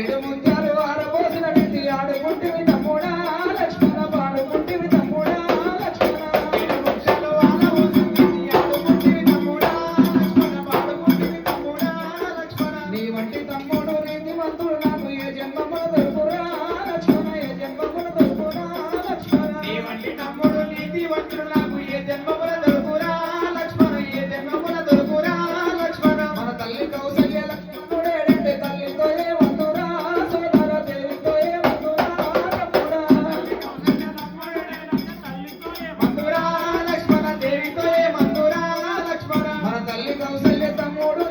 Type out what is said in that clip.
ఏడు ముత్యాలు ఆడబోసిన విధి ఆడుకుంటుంది తమ్ముడా లక్ష్మణ పాడుకుంటుంది తమ్ముడా లక్ష్మణ ఏడు నీ వంటి తమ్ముడు నీతి మంతుడు నాకు ఏ జన్మమున దొరుకురా లక్ష్మణ తమ్ముడు నీతి మంతుడు నాకు মোর